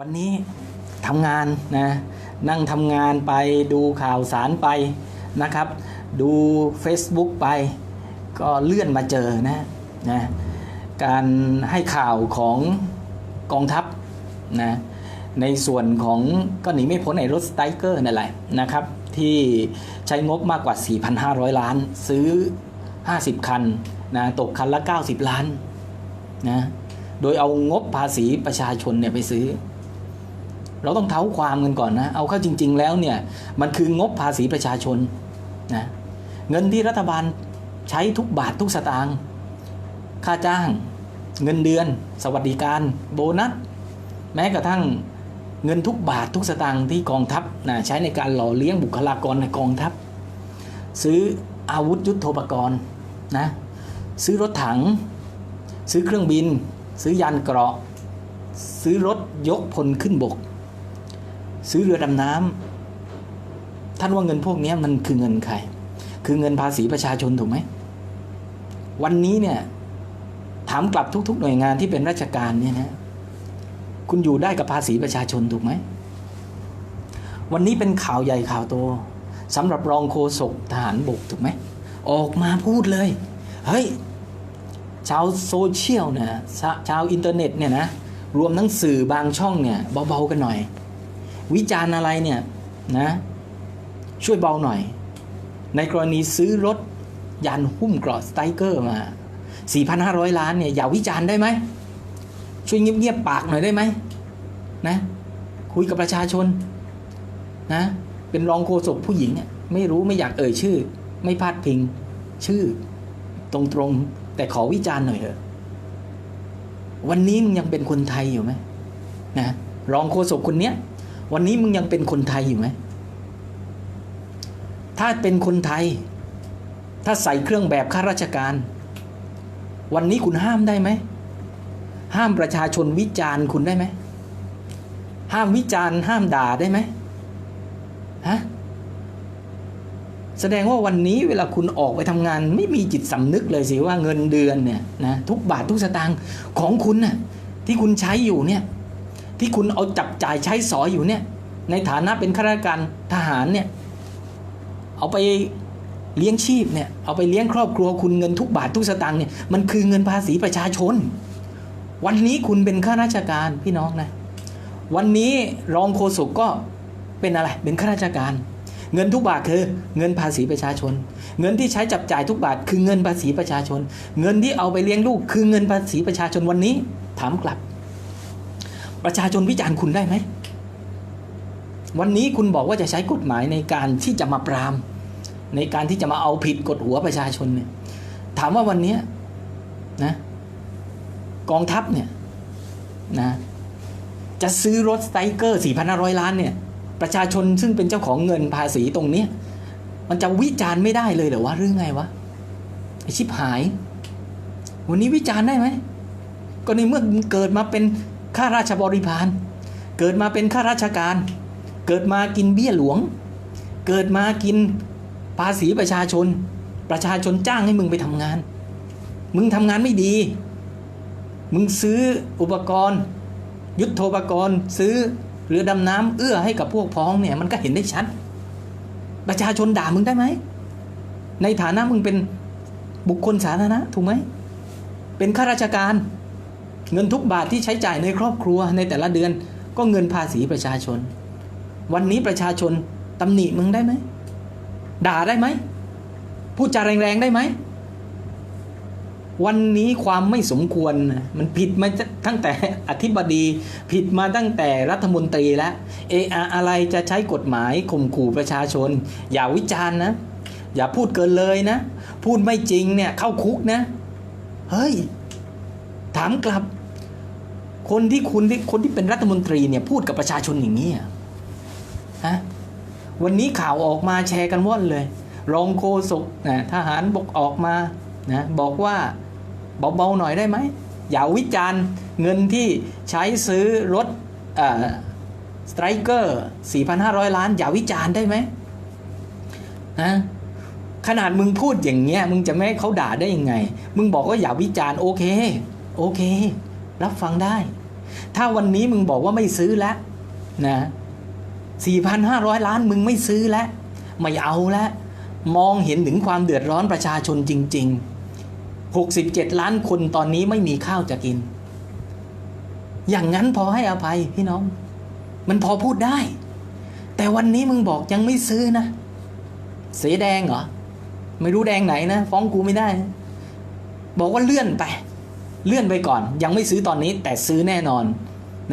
วันนี้ทำงานนะนั่งทำงานไปดูข่าวสารไปนะครับ ดู Facebook ไป ก็เลื่อนมาเจอนะนะการให้ข่าวของกองทัพนะในส่วนของก็หนีไม่พ้นไอ้รถสไตเกอร์นั่นแหละนะครับ ที่ใช้งบมากกว่า 4,500 ล้าน ซื้อ 50 คันนะตกคันละ 90 ล้านนะโดยเอางบภาษีประชาชนเนี่ยไปซื้อ เราต้องเท้าความกันก่อนนะ เอาเข้าจริง ๆ แล้วเนี่ย มันคืองบภาษีประชาชนนะเงินที่รัฐบาลใช้ทุกบาททุกสตางค์ค่าจ้าง เงินเดือน สวัสดิการ โบนัส แม้กระทั่งเงินทุกบาททุกสตางค์ที่กองทัพนะใช้ในการหล่อเลี้ยงบุคลากรในกองทัพ ซื้ออาวุธยุโทโธปกรณ์นะซื้อรถถัง ซื้อเครื่องบิน ซื้อยานเกราะ ซื้อรถยกพลขึ้นบก ซื้อเรือดำน้ำท่านว่าเงินพวกนี้มันคือเงินใคร คือเงินภาษีประชาชนถูกไหม วันนี้เนี่ย ถามกลับทุก ๆ หน่วยงานที่เป็นราชการเนี่ยนะ คุณอยู่ได้กับภาษีประชาชนถูกไหม วันนี้เป็นข่าวใหญ่ข่าวโตสำหรับรองโฆษกทหารบกถูกไหม ออกมาพูดเลย เฮ้ย ชาวโซเชียลเนี่ยชาวอินเทอร์เน็ตเนี่ยนะ รวมทั้งสื่อบางช่องเนี่ยเบาๆกันหน่อย วิจารณ์อะไรเนี่ยนะช่วยเบาหน่อย ในกรณีซื้อรถยานหุ้มเกราะสไตเกอร์มา 4,500 ล้านเนี่ยอย่าวิจารณ์ได้ไหมช่วยเงียบๆปากหน่อยได้ไหมนะคุยกับประชาชนนะเป็นรองโฆษกผู้หญิงไม่รู้ไม่อยากเอ่ยชื่อ ไม่พาดพิง ชื่อ ตรงๆ แต่ขอวิจารณ์หน่อยเถอะวันนี้มึงยังเป็นคนไทยอยู่ไหมนะรองโฆษกคนเนี้ย วันนี้มึงยังเป็นคนไทยอยู่ไหม ถ้าเป็นคนไทย ถ้าใส่เครื่องแบบข้าราชการ วันนี้คุณห้ามได้ไหม ห้ามประชาชนวิจารณ์คุณได้ไหม ห้ามวิจารณ์ ห้ามด่าได้ไหมฮะแสดงว่าวันนี้เวลาคุณออกไปทำงาน ไม่มีจิตสำนึกเลยสิว่าเงินเดือนเนี่ยนะทุกบาททุกสตางค์ของคุณน่ะที่คุณใช้อยู่เนี่ย ที่คุณเอาจับจ่ายใช้สอยอยู่เนี่ย ในฐานะเป็นข้าราชการทหารเนี่ย เอาไปเลี้ยงชีพเนี่ย เอาไปเลี้ยงครอบครัวคุณเงินทุกบาททุกสตางค์เนี่ย มันคือเงินภาษีประชาชน วันนี้คุณเป็นข้าราชการพี่น้องนะ วันนี้รองโฆษกก็เป็นอะไร เป็นข้าราชการ เงินทุกบาทคือเงินภาษีประชาชน เงินที่ใช้จับจ่ายทุกบาท คือเงินภาษีประชาชน เงินที่เอาไปเลี้ยงลูก คือเงินภาษีประชาชนวันนี้ ถามกลับ ประชาชนวิจารณ์คุณได้ไหม วันนี้คุณบอกว่าจะใช้กฎหมายในการที่จะมาปราม ในการที่จะมาเอาผิดกดหัวประชาชนเนี่ย ถามว่าวันนี้นะกองทัพเนี่ยนะจะซื้อรถสไตเกอร์ 4,500 ล้านเนี่ย ประชาชนซึ่งเป็นเจ้าของเงินภาษีตรงเนี้ยมันจะวิจารณ์ไม่ได้เลยเหรอวะหรือไงวะไอชิบหาย วันนี้วิจารณ์ได้ไหมก็ในเมื่อเกิดมาเป็น ข้าราชบริพารเกิดมาเป็นข้าราชการ เกิดมากินเบี้ยหลวง เกิดมากินภาษีประชาชน ประชาชนจ้างให้มึงไปทำงาน มึงทำงานไม่ดี มึงซื้ออุปกรณ์ ยุทโธปกรณ์ ซื้อเรือดำน้ำเอื้อให้กับพวกพ้องเนี่ยมันก็เห็นได้ชัด ประชาชนด่ามึงได้ไหม ในฐานะมึงเป็นบุคคลสาธารณะถูกไหม เป็นข้าราชการ เงินทุกบาทที่ใช้จ่ายในครอบครัวในแต่ละเดือนก็เงินภาษีประชาชน วันนี้ประชาชนตำหนิมึงได้ไหม ด่าได้ไหม พูดจาแรงๆได้ไหม วันนี้ความไม่สมควร มันผิดมาตั้งแต่อธิบดี ผิดมาตั้งแต่รัฐมนตรีแล้วเอออะไรจะใช้กฎหมายข่มขู่ประชาชน อย่าวิจารณ์นะ อย่าพูดเกินเลยนะ พูดไม่จริงเนี่ยเข้าคุกนะ เฮ้ย ถามกลับ คนที่คุณที่คนที่เป็นรัฐมนตรีเนี่ยพูดกับประชาชนอย่างนี้อะฮะวันนี้ข่าวออกมาแชร์กันว่อนเลย รองโฆษกนะทหารบกออกมานะบอกว่าเบาๆหน่อยได้ไหม อย่าวิจารณ์เงินที่ใช้ซื้อรถสไตรเกอร์ 4,500 ล้าน อย่าวิจารณ์ได้ไหมนะขนาดมึงพูดอย่างเงี้ย มึงจะไม่ให้เขาด่าได้ยังไง มึงบอกว่าอย่าวิจารณ์โอเค โอเค รับฟังได้ ถ้าวันนี้มึงบอกว่าไม่ซื้อแล้วนะ4,500 ล้านมึงไม่ซื้อแล้วไม่เอาแล้วมองเห็นถึงความเดือดร้อนประชาชนจริง ๆ 67 ล้านคนตอนนี้ไม่มีข้าวจะกิน อย่างนั้นพอให้อภัยพี่น้อง มันพอพูดได้ แต่วันนี้มึงบอกยังไม่ซื้อนะ เสียแดงเหรอ ไม่รู้แดงไหนนะ ฟ้องกูไม่ได้ บอกว่าเลื่อนไป เลื่อนไปก่อน ยังไม่ซื้อตอนนี้แต่ซื้อแน่นอน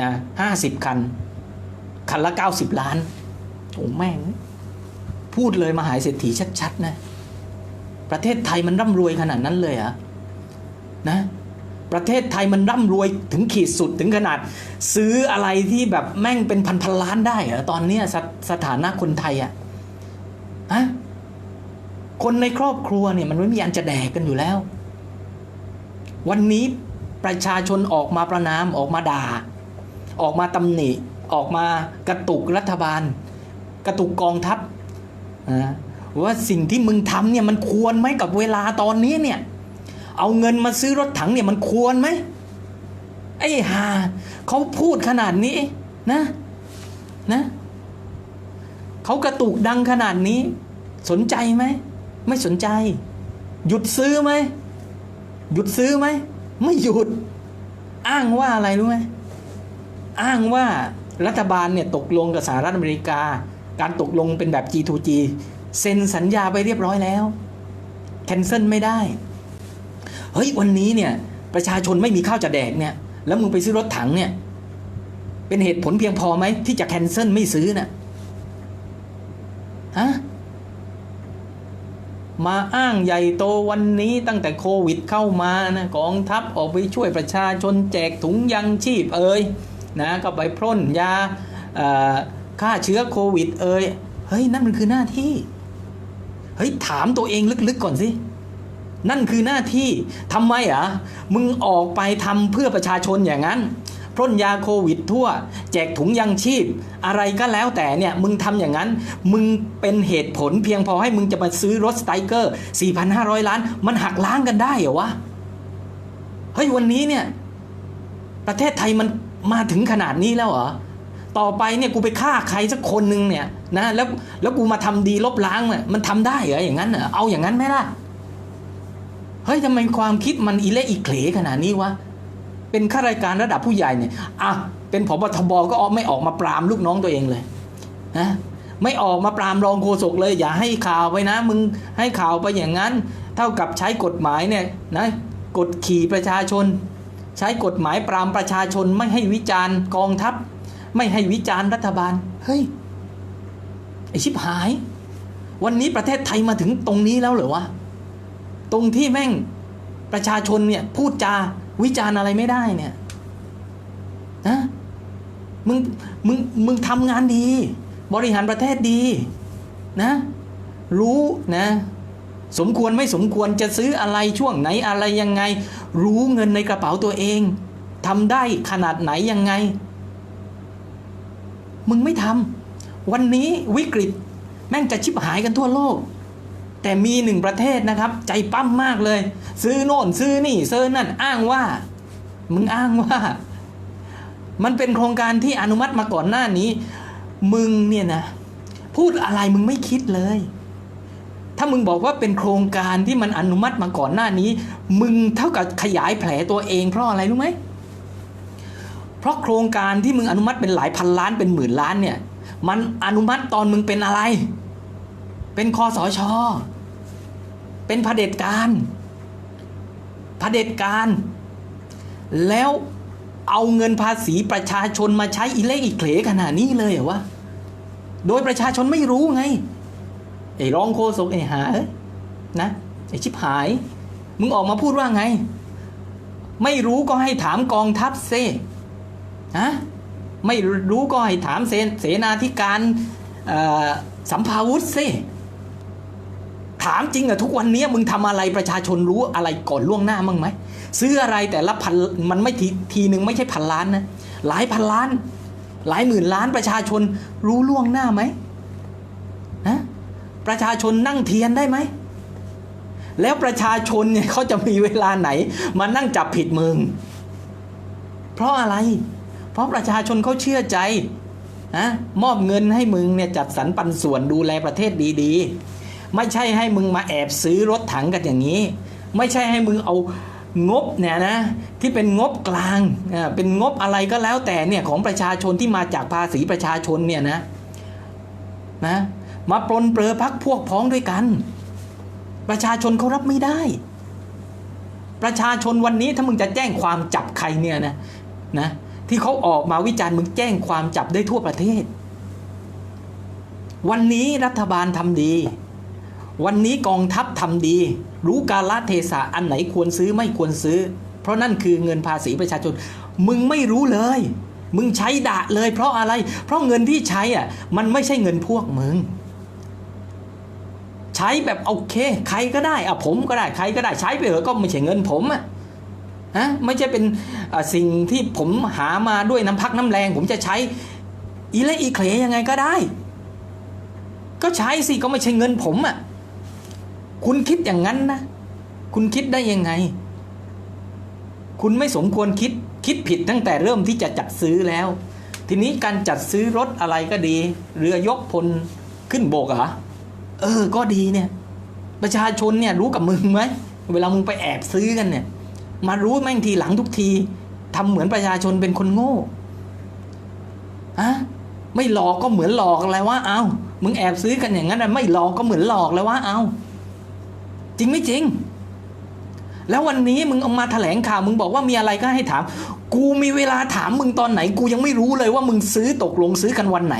นะห้าสิบคัน คันละเก้าสิบล้านโอ้แม่ง พูดเลยมาหายเศรษฐีชัด ๆ นะ ประเทศไทยมันร่ำรวยขนาดนั้นเลยเหรอะนะประเทศไทยมันร่ำรวยถึงขีดสุดถึงขนาด ซื้ออะไรที่แบบแม่งเป็นพันพันล้านได้เหรอตอนเนี้ยสสถานะคนไทยอะฮะคนในครอบครัวเนี่ยมันไม่มีอันจะแดกกันอยู่แล้ว วันนี้ประชาชนออกมาประนามออกมาด่า ออกมาตำหนิ ออกมากระตุกรัฐบาล กระตุกกองทัพนะว่าสิ่งที่มึงทำเนี่ยมันควรไหมกับเวลาตอนนี้เนี่ยเอาเงินมาซื้อรถถังเนี่ยมันควรไหมไอ้หาเขาพูดขนาดนี้นะนะเขากระตุกดังขนาดนี้ สนใจไหม ไม่สนใจ หยุดซื้อไหม หยุดซื้อไหม ไม่หยุด อ้างว่าอะไรรู้ไหม อ้างว่ารัฐบาลเนี่ยตกลงกับสหรัฐอเมริกา การตกลงเป็นแบบ G2G เซ็นสัญญาไปเรียบร้อยแล้ว แคนเซิลไม่ได้ เฮ้ย วันนี้เนี่ย ประชาชนไม่มีข้าวจะแดกเนี่ย แล้วมึงไปซื้อรถถังเนี่ย เป็นเหตุผลเพียงพอไหมที่จะแคนเซิลไม่ซื้อน่ะฮะ มาอ้างใหญ่โตวันนี้ตั้งแต่โควิดเข้ามานะกองทัพออกไปช่วยประชาชนแจกถุงยังชีพเอ่ยนะก็ไปพร่นยาฆ่าเชื้อโควิดเอ่ยเฮ้ยนั่นมันคือหน้าที่เฮ้ยถามตัวเองลึกๆก่อนสินั่นคือหน้าที่ทำไมอะมึงออกไปทำเพื่อประชาชนอย่างนั้น พร่นยาโควิดทั่ว แจกถุงยังชีพ อะไรก็แล้วแต่เนี่ย มึงทำอย่างนั้น มึงเป็นเหตุผลเพียงพอให้มึงจะมาซื้อรถสไตเกอร์ 4,500 ล้าน มันหักล้างกันได้เหรอวะ เฮ้ย วันนี้เนี่ย ประเทศไทยมันมาถึงขนาดนี้แล้วเหรอ ต่อไปเนี่ยกูไปฆ่าใครสักคนหนึ่งเนี่ยนะแล้วแล้วกูมาทำดีลบล้างเนี่ยมันทำได้เหรออย่างนั้นเหรอเอาอย่างนั้นไหมล่ะเฮ้ยทำไมความคิดมันอีเละอีเขลขนาดนี้วะ เป็นข้าราชการระดับผู้ใหญ่เนี่ยอะเป็นผบทบก็ไม่ออกมาปรามลูกน้องตัวเองเลยนะไม่ออกมาปรามรองโฆษกเลย อย่าให้ข่าวไปนะ มึงให้ข่าวไปอย่างนั้น เท่ากับใช้กฎหมายเนี่ยนะกดขี่ประชาชน ใช้กฎหมายปรามประชาชนไม่ให้วิจารณ์กองทัพ ไม่ให้วิจารณ์รัฐบาลเฮ้ยไอชิบหาย วันนี้ประเทศไทยมาถึงตรงนี้แล้วเหรอวะตรงที่แม่งประชาชนเนี่ยพูดจา วิจารณ์อะไรไม่ได้เนี่ยนะมึงมึงมึงทำงานดี บริหารประเทศดีนะ รู้นะ สมควรไม่สมควรจะซื้ออะไรช่วงไหนอะไรยังไง รู้เงินในกระเป๋าตัวเองทำได้ขนาดไหนยังไง มึงไม่ทำวันนี้วิกฤต แม่งจะชิบหายกันทั่วโลก แต่มีหนึ่งประเทศนะครับ ใจปั้มมากเลย ซื้อโน่นซื้อนี่ซื้อนั่นอ้างว่า มึงอ้างว่า มันเป็นโครงการที่อนุมัติมาก่อนหน้านี้ มึงเนี่ยนะ พูดอะไรมึงไม่คิดเลย ถ้ามึงบอกว่าเป็นโครงการที่มันอนุมัติมาก่อนหน้านี้ มึงเท่ากับขยายแผลตัวเองเพราะอะไรรู้ไหมเพราะโครงการที่มึงอนุมัติเป็นหลายพันล้านเป็นหมื่นล้านเนี่ย มันอนุมัติตอนมึงเป็นอะไร เป็นคอสอชอเป็นเผด็จการเผด็จการ แล้วเอาเงินภาษีประชาชนมาใช้อีเล่อีเขลขนาดนี้เลยเหรอวะ โดยประชาชนไม่รู้ไง ไอ้รองโฆษกไอ้หาเอ้ยนะไอ้ชิบหาย มึงออกมาพูดว่าไง ไม่รู้ก็ให้ถามกองทัพเซฮะไม่รู้ก็ให้ถามเสนเสนาธิการสัมภาวุธซิ ถามจริงอะทุกวันนี้มึงทำอะไรประชาชนรู้อะไรก่อนล่วงหน้ามั้งไหมซื้ออะไรแต่ละพันมันไม่ทีทีหนึ่งไม่ใช่พันล้านนะหลายพันล้าน หลายหมื่นล้านประชาชนรู้ล่วงหน้าไหมนะประชาชนนั่งเทียนได้ไหมแล้วประชาชนเนี่ยเขาจะมีเวลาไหนมานั่งจับผิดมึง เพราะอะไร เพราะประชาชนเขาเชื่อใจนะมอบเงินให้มึงเนี่ยจัดสรรปันส่วนดูแลประเทศดีๆ ไม่ใช่ให้มึงมาแอบซื้อรถถังกันอย่างนี้ ไม่ใช่ให้มึงเอางบเนี่ยนะที่เป็นงบกลางเป็นงบอะไรก็แล้วแต่เนี่ยของประชาชนที่มาจากภาษีประชาชนเนี่ยนะนะมาปลนเปลือพักพวกพ้องด้วยกัน ประชาชนเขารับไม่ได้ ประชาชนวันนี้ถ้ามึงจะแจ้งความจับใครเนี่ยนะนะที่เขาออกมาวิจารณ์มึงแจ้งความจับได้ทั่วประเทศ วันนี้รัฐบาลทำดี วันนี้กองทัพทำดี รู้กาลเทศะอันไหนควรซื้อไม่ควรซื้อ เพราะนั่นคือเงินภาษีประชาชน มึงไม่รู้เลย มึงใช้ดะเลย เพราะอะไร เพราะเงินที่ใช้อะมันไม่ใช่เงินพวกมึงใช้แบบโอเค ใครก็ได้อะผมก็ได้ใครก็ได้ใช้ไปเถอะก็ไม่ใช่เงินผมอะฮะไม่ใช่เป็นสิ่งที่ผมหามาด้วยน้ำพักน้ำแรง ผมจะใช้อีเละอีเคลยังไงก็ได้ ก็ใช้สิก็ไม่ใช่เงินผมอะ คุณคิดอย่างนั้นนะ คุณคิดได้ยังไง คุณไม่สมควรคิดคิดผิดตั้งแต่เริ่มที่จะจัดซื้อแล้ว ทีนี้การจัดซื้อรถอะไรก็ดี เรือยกพลขึ้นโบกเหรอเออ ก็ดีเนี่ย ประชาชนเนี่ยรู้กับมึงไหมเวลามึงไปแอบซื้อกันเนี่ย มารู้แม่งทีหลังทุกทีทำเหมือนประชาชนเป็นคนโง่อะไม่หลอกก็เหมือนหลอกอะไรวะเอามึงแอบซื้อกันอย่างนั้นไม่หลอกก็เหมือนหลอกแล้ววะเอา จริงไม่จริง แล้ววันนี้มึงเอามาแถลงข่าวมึงบอกว่ามีอะไรก็ให้ถาม กูมีเวลาถามมึงตอนไหน กูยังไม่รู้เลยว่ามึงซื้อตกลงซื้อกันวันไหน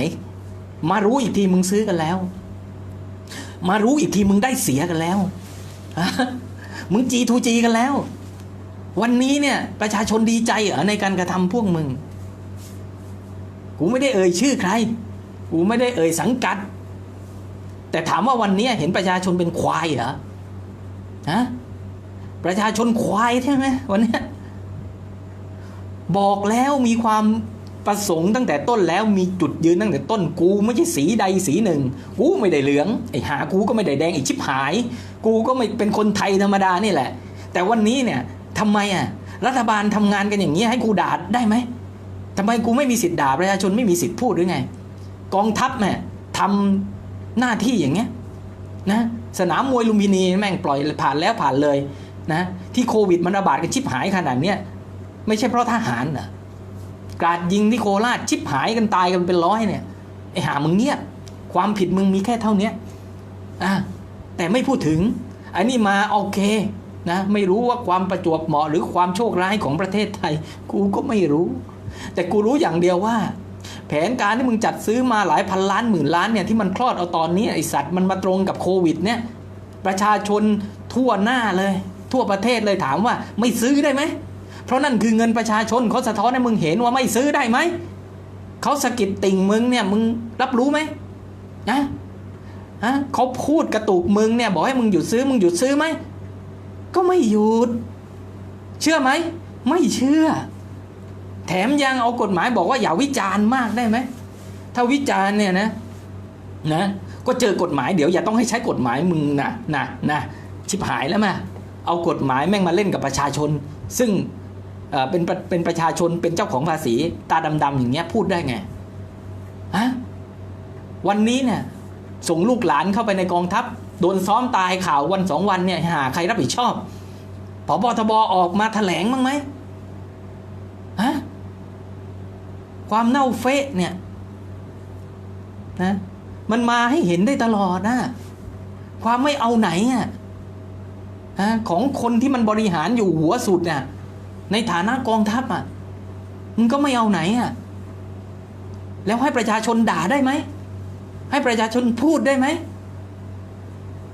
มารู้อีกทีมึงซื้อกันแล้ว มารู้อีกทีมึงได้เสียกันแล้ว มึงจีทูจีกันแล้ว วันนี้เนี่ย ประชาชนดีใจเหรอในการกระทำพวกมึง กูไม่ได้เอ่ยชื่อใคร กูไม่ได้เอ่ยสังกัดแต่ถามว่าวันนี้เห็นประชาชนเป็นควายเหรอ ฮะประชาชนควายใช่ไหมวันนี้บอกแล้วมีความประสงค์ตั้งแต่ต้นแล้วมีจุดยืนตั้งแต่ต้นกูไม่ใช่สีใดสีหนึ่ง กูไม่ได้เหลืองไอ้หากูก็ไม่ได้แดงไอ้ชิบหาย กูก็ไม่เป็นคนไทยธรรมดานี่แหละ แต่วันนี้เนี่ยทำไมอะรัฐบาลทำงานกันอย่างนี้ให้กูด่าได้ไหมทำไมกูไม่มีสิทธิ์ด่าประชาชนไม่มีสิทธิ์พูดหรือไง กองทัพเนี่ยทำหน้าที่อย่างเงี้ย นะสนามมวยลุมพินีแม่งปล่อยผ่านแล้วผ่านเลยนะที่โควิดมันระบาดกันชิบหายขนาดเนี้ยไม่ใช่เพราะทหารนะกราดยิงที่โคราชชิบหายกันตายกันเป็นร้อยเนี่ยไอหามึงเงียบความผิดมึงมีแค่เท่าเนี้ยอะแต่ไม่พูดถึง อันนี้มาโอเคนะไม่รู้ว่าความประจวบเหมาะหรือความโชคร้ายของประเทศไทย กูก็ไม่รู้ แต่กูรู้อย่างเดียวว่า แผนการที่มึงจัดซื้อมาหลายพันล้านหมื่นล้านเนี่ยที่มันคลอดเอาตอนนี้ไอสัตว์มันมาตรงกับโควิดเนี่ยประชาชนทั่วหน้าเลย ทั่วประเทศเลยถามว่าไม่ซื้อได้ไหมเพราะนั่นคือเงินประชาชนเขาสะท้อนให้มึงเห็นว่าไม่ซื้อได้ไหมเขาสะกิดติ่งมึงเนี่ยมึงรับรู้ไหมนะฮะเขาพูดกระตุกมึงเนี่ยบอกให้มึงหยุดซื้อมึงหยุดซื้อไหมก็ไม่หยุด เชื่อไหม ไม่เชื่อ แถมยังเอากฎหมายบอกว่าอย่าวิจารณ์มากได้ไหมถ้าวิจารณ์เนี่ยนะนะก็เจอกฎหมายเดี๋ยวอย่าต้องให้ใช้กฎหมายมึงนะนะนะชิบหายแล้วมาเอากฎหมายแม่งมาเล่นกับประชาชน ซึ่งเอ่อเป็นเป็นประชาชนเป็นเจ้าของภาษีตาดำๆอย่างเงี้ยพูดได้ไงฮะวันนี้เนี่ยส่งลูกหลานเข้าไปในกองทัพโดนซ้อมตายข่าววันสองวันเนี่ยหาใครรับผิดชอบผบทบออกมาแถลงบ้างไหมฮะ ความเน่าเฟะเนี่ยนะมันมาให้เห็นได้ตลอดนะความไม่เอาไหนอะฮะของคนที่มันบริหารอยู่หัวสุดน่ะในฐานะกองทัพอะมันก็ไม่เอาไหนอะแล้วให้ประชาชนด่าได้ไหม ให้ประชาชนพูดได้ไหม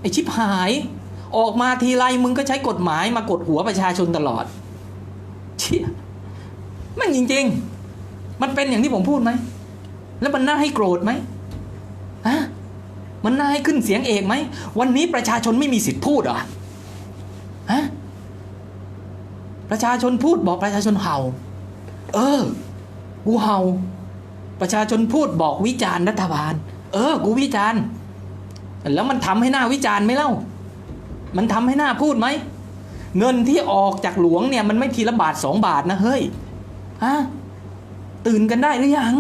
ไอชิบหายออกมาทีไรมึงก็ใช้กฎหมายมากดหัวประชาชนตลอด เชี่ยม่งจริง ๆ มันเป็นอย่างที่ผมพูดไหม แล้วมันน่าให้โกรธไหมฮะมันน่าให้ขึ้นเสียงเอกไหม วันนี้ประชาชนไม่มีสิทธิ์พูดเหรอฮะประชาชนพูดบอกประชาชนเห่า เออ กูเห่า ประชาชนพูดบอกวิจารณ์รัฐบาล เออ กูวิจารณ์ แล้วมันทำให้หน้าวิจารณ์ไหมเล่า มันทำให้หน้าพูดไหม เงินที่ออกจากหลวงเนี่ย มันไม่ทีละบาทสองบาทนะเฮ้ย ฮะ ตื่นกันได้หรือยัง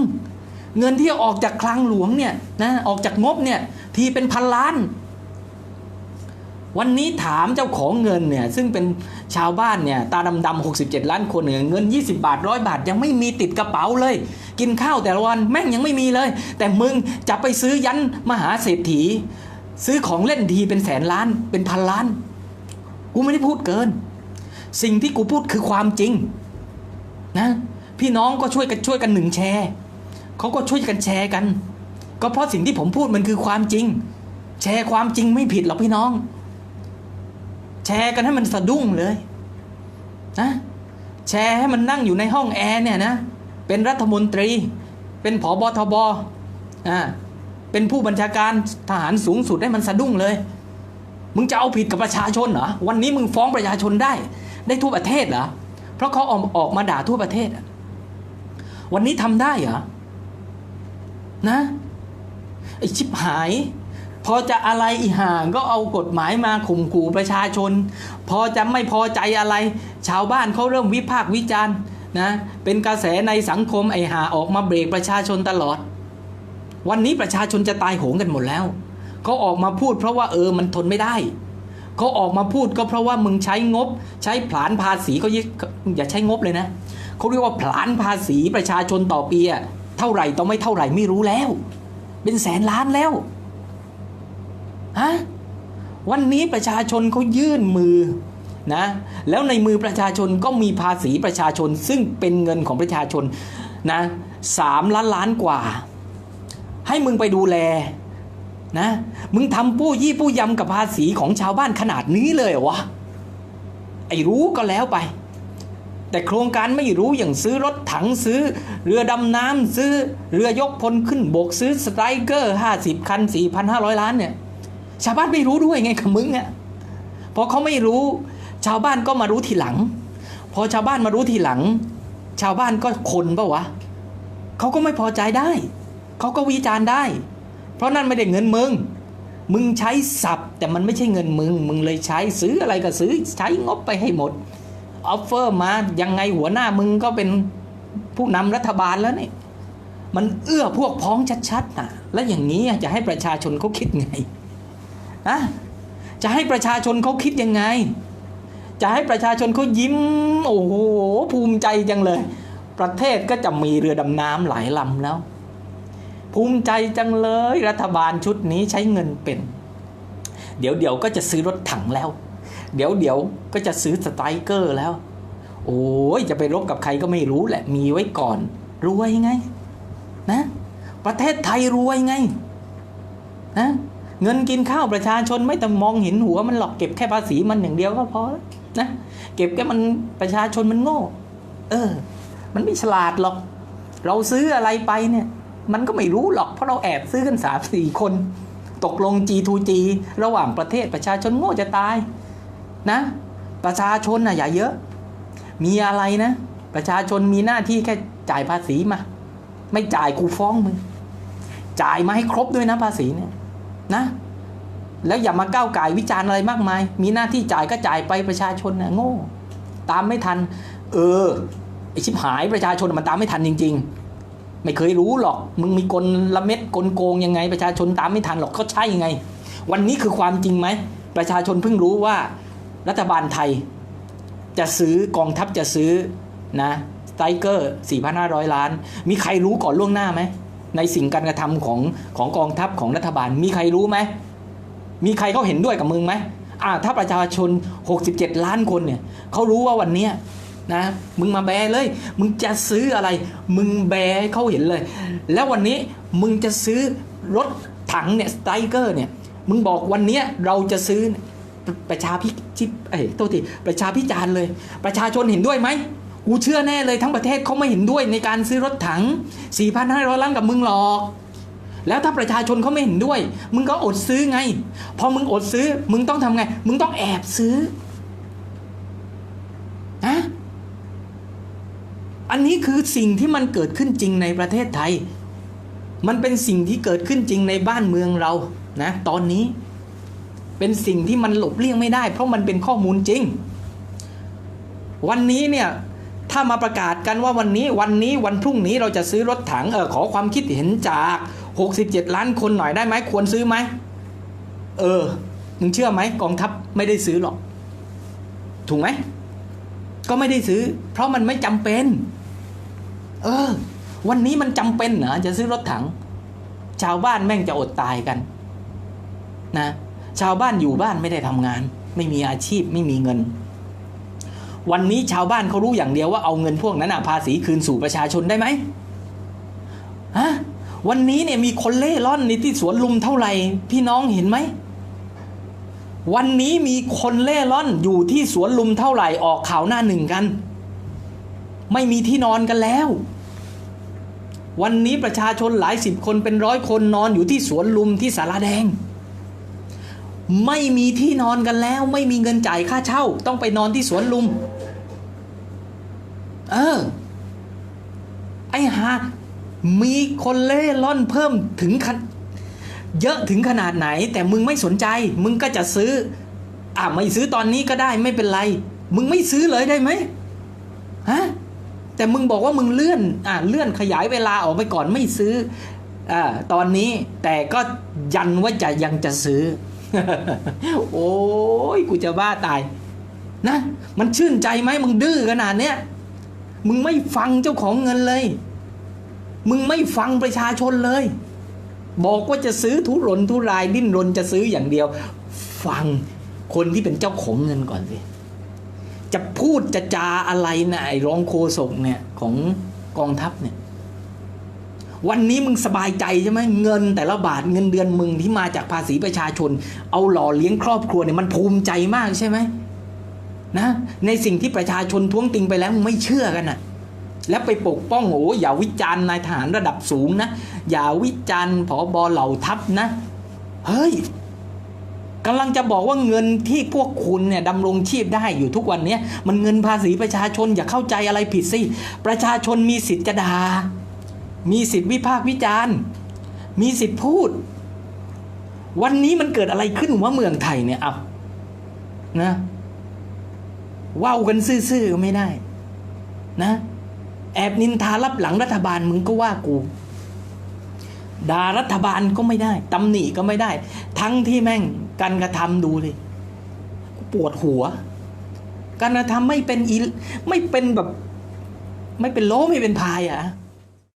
เงินที่ออกจากคลังหลวงเนี่ยนะออกจากงบเนี่ยทีเป็นพันล้าน วันนี้ถามเจ้าของเงินเนี่ยซึ่งเป็นชาวบ้านเนี่ยตาดำๆ67ล้านคนเนี่ยเงิน 20 บาทร้อยบาท ยังไม่มีติดกระเป๋าเลย กินข้าวแต่ละวันแม่งยังไม่มีเลย แต่มึงจะไปซื้อยันมหาเศรษฐี ซื้อของเล่นทีเป็นแสนล้านเป็นพันล้าน กูไม่ได้พูดเกิน สิ่งที่กูพูดคือความจริง นะ พี่น้องก็ช่วยกันช่วยกันหนึ่งแชร์เขาก็ช่วยกันแชร์กัน ก็เพราะสิ่งที่ผมพูดมันคือความจริง แชร์ความจริงไม่ผิดหรอกพี่น้อง แชร์กันให้มันสะดุ้งเลยนะแชร์ให้มันนั่งอยู่ในห้องแอร์เนี่ยนะเป็นรัฐมนตรี เป็นผอบทบอ่าเป็นผู้บัญชาการทหารสูงสุดให้มันสะดุ้งเลย มึงจะเอาผิดกับประชาชนเหรอวันนี้มึงฟ้องประชาชนได้ ได้ทั่วประเทศเหรอเพราะเขาออกออกมาด่าทั่วประเทศอะ วันนี้ทำได้เหรอ นะไอชิบหาย พอจะอะไรอีห่างก็เอากฎหมายมาข่มขู่ประชาชน พอจะไม่พอใจอะไร ชาวบ้านเขาเริ่มวิพากษ์วิจารณ์นะเป็นกระแสในสังคมไอหาออกมาเบรกประชาชนตลอด วันนี้ประชาชนจะตายโหงกันหมดแล้วเขาออกมาพูดเพราะว่าเออมันทนไม่ได้เขาออกมาพูดก็เพราะว่ามึงใช้งบ ใช้ผลานภาษีเขาอย่าใช้งบเลยนะ เขาเรียกว่าผลานภาษีประชาชนต่อปีอะเท่าไหร่ต่อไม่เท่าไหร่ไม่รู้แล้ว เป็นแสนล้านแล้วฮะวันนี้ประชาชนเขายื่นมือนะแล้วในมือประชาชนก็มีภาษีประชาชน ซึ่งเป็นเงินของประชาชนนะสามล้านล้านกว่า ให้มึงไปดูแลนะมึงทำปู้ยี่ปู้ยำกับภาษีของชาวบ้านขนาดนี้เลยเหรอวะไอ้รู้ก็แล้วไป แต่โครงการไม่รู้อย่างซื้อรถถังซื้อ เรือดำน้ำซื้อเรือยกพลขึ้นบกซื้อสไตรเกอร์ห้าสิบคันสี่พันห้าร้อยล้านเนี่ยชาวบ้านไม่รู้ด้วยไงกับมึงอะพอเขาไม่รู้ ชาวบ้านก็มารู้ทีหลัง พอชาวบ้านมารู้ทีหลัง ชาวบ้านก็คนปะวะเขาก็ไม่พอใจได้ เขาก็วิจารณ์ได้ เพราะนั่นไม่ได้เงินมึง มึงใช้สับแต่มันไม่ใช่เงินมึง มึงเลยใช้ซื้ออะไรก็ซื้อใช้งบไปให้หมด ออฟเฟอร์มายังไงหัวหน้ามึงก็เป็นผู้นำรัฐบาลแล้วนี่มันเอื้อพวกพ้องชัดๆนะแล้วอย่างนี้จะให้ประชาชนเขาคิดไงอะจะให้ประชาชนเขาคิดยังไง จะให้ประชาชนเขายิ้ม โอ้โหภูมิใจจังเลย ประเทศก็จะมีเรือดำน้ำหลายลำแล้ว ภูมิใจจังเลย รัฐบาลชุดนี้ใช้เงินเป็น เดี๋ยวเดี๋ยวก็จะซื้อรถถังแล้ว เดี๋ยวเดี๋ยวก็จะซื้อสไตรเกอร์แล้ว โอ้ยจะไปรบกับใครก็ไม่รู้แหละ มีไว้ก่อน รวยไง นะ ประเทศไทยรวยไง นะ เงินกินข้าวประชาชนไม่ต้องมองเห็นหัวมันหรอกเก็บแค่ภาษีมันอย่างเดียวก็พอแล้วนะเก็บแค่มันประชาชนมันโง่ เออ มันไม่ฉลาดหรอก เราซื้ออะไรไปเนี่ย มันก็ไม่รู้หรอกเพราะเราแอบซื้อกันสามสี่คน ตกลง G2G ระหว่างประเทศประชาชนโง่จะตาย นะ ประชาชนนะอย่าเยอะ มีอะไรนะ ประชาชนมีหน้าที่แค่จ่ายภาษีมา ไม่จ่ายกูฟ้องมึง จ่ายมาให้ครบด้วยนะภาษีเนี่ยนะ แล้วอย่ามาก้าวไก่วิจารณ์อะไรมากมาย มีหน้าที่จ่ายก็จ่ายไปประชาชนน่ะโง่ ตามไม่ทัน เออไอชิบหายประชาชนมันตามไม่ทันจริง ๆ ไม่เคยรู้หรอก มึงมีกลละเม็ดกลโกงยังไง ประชาชนตามไม่ทันหรอกเขาใช่ยังไง วันนี้คือความจริงไหมประชาชนเพิ่งรู้ว่า รัฐบาลไทย จะซื้อกองทัพจะซื้อนะสไตรเกอร์ 4,500 ล้าน มีใครรู้ก่อนล่วงหน้าไหม ในสิ่งการกระทำของของกองทัพของรัฐบาล มีใครรู้ไหม มีใครเขาเห็นด้วยกับมึงไหมอ่าถ้าประชาชน 67 ล้านคนเนี่ยเขารู้ว่าวันนี้นะ มึงมาแบเลย มึงจะซื้ออะไร มึงแบเขาเห็นเลย แล้ววันนี้มึงจะซื้อรถถังเนี่ยสไตรเกอร์เนี่ย มึงบอกวันนี้เราจะซื้อ ประชาพิจิเอ้ยโทษทีประชาพิจารณ์เลย ประชาชนเห็นด้วยไหมกูเชื่อแน่เลยทั้งประเทศเขาไม่เห็นด้วยในการซื้อรถถัง 4,500 ล้านกับมึงหรอก แล้วถ้าประชาชนเขาไม่เห็นด้วย มึงก็อดซื้อไง พอมึงอดซื้อ มึงต้องทำไง มึงต้องแอบซื้อนะอันนี้คือสิ่งที่มันเกิดขึ้นจริงในประเทศไทย มันเป็นสิ่งที่เกิดขึ้นจริงในบ้านเมืองเรานะ ตอนนี้ เป็นสิ่งที่มันหลบเลี่ยงไม่ได้ เพราะมันเป็นข้อมูลจริง วันนี้เนี่ยถ้ามาประกาศกันว่าวันนี้วันนี้วันพรุ่งนี้เราจะซื้อรถถังเออขอความคิดเห็นจาก 67 ล้านคนหน่อยได้ไหมควรซื้อไหมเออมึงเชื่อไหมกองทัพไม่ได้ซื้อหรอก ถูกไหมก็ไม่ได้ซื้อ เพราะมันไม่จำเป็น เออ วันนี้มันจำเป็นเหรอจะซื้อรถถัง ชาวบ้านแม่งจะอดตายกัน นะ ชาวบ้านอยู่บ้านไม่ได้ทำงาน ไม่มีอาชีพไม่มีเงิน วันนี้ชาวบ้านเขารู้อย่างเดียวว่าเอาเงินพวกนั้นอะภาษีคืนสู่ประชาชนได้ไหมฮะวันนี้เนี่ยมีคนเล่ร่อนในที่สวนลุมเท่าไหร่ พี่น้องเห็นไหม วันนี้มีคนเล่ร่อนอยู่ที่สวนลุมเท่าไหร่ออกข่าวหน้าหนึ่งกัน ไม่มีที่นอนกันแล้ว วันนี้ประชาชนหลายสิบคนเป็นร้อยคนนอนอยู่ที่สวนลุมที่สาราแดง ไม่มีที่นอนกันแล้ว ไม่มีเงินจ่ายค่าเช่า ต้องไปนอนที่สวนลุม เออ ไอ้ฮามีคนเล่ร่อนเพิ่มถึงขนเยอะถึงขนาดไหน แต่มึงไม่สนใจ มึงก็จะซื้อ อะไม่ซื้อตอนนี้ก็ได้ไม่เป็นไร มึงไม่ซื้อเลยได้ไหมฮะแต่มึงบอกว่ามึงเลื่อน อะเลื่อนขยายเวลาออกไปก่อนไม่ซื้ออ่าตอนนี้แต่ก็ยันว่าจะยังจะซื้อ โอ้ยกูจะบ้าตาย นะ มันชื่นใจไหมมึงดื้อขนาดเนี้ยมึงไม่ฟังเจ้าของเงินเลย มึงไม่ฟังประชาชนเลย บอกว่าจะซื้อทุรนทุรายดิ้นรนจะซื้ออย่างเดียว ฟังคนที่เป็นเจ้าของเงินก่อนสิจะพูดจะจาอะไรนะไอ้รองโฆษกเนี่ยของกองทัพเนี่ย วันนี้มึงสบายใจใช่ไหมเงินแต่ละบาทเงินเดือนมึงที่มาจากภาษีประชาชน เอาหล่อเลี้ยงครอบครัวเนี่ยมันภูมิใจมากใช่ไหมนะในสิ่งที่ประชาชนท้วงติงไปแล้วมึงไม่เชื่อกันน่ะแล้วไปปกป้องโอ้อย่าวิจารณ์นายทหารระดับสูงนะอย่าวิจารณ์ผอบอเหล่าทัพนะเฮ้ยกำลังจะบอกว่าเงินที่พวกคุณเนี่ยดำรงชีพได้อยู่ทุกวันเนี้ยมันเงินภาษีประชาชนอย่าเข้าใจอะไรผิดสิประชาชนมีสิทธิ์จะด่า มีสิทธิ์วิพากษ์วิจารณ์ มีสิทธิ์พูด วันนี้มันเกิดอะไรขึ้นว่าเมืองไทยเนี่ยเอานะว่าวกันซื่อๆก็ไม่ได้ นะ แอบนินทารับหลังรัฐบาลมึงก็ว่ากูด่ารัฐบาลก็ไม่ได้ตำหนิก็ไม่ได้ ทั้งที่แม่งการกระทำดูเลยปวดหัว การกระทำไม่เป็นอีไม่เป็นแบบ ไม่เป็นโลไม่เป็นพายอะ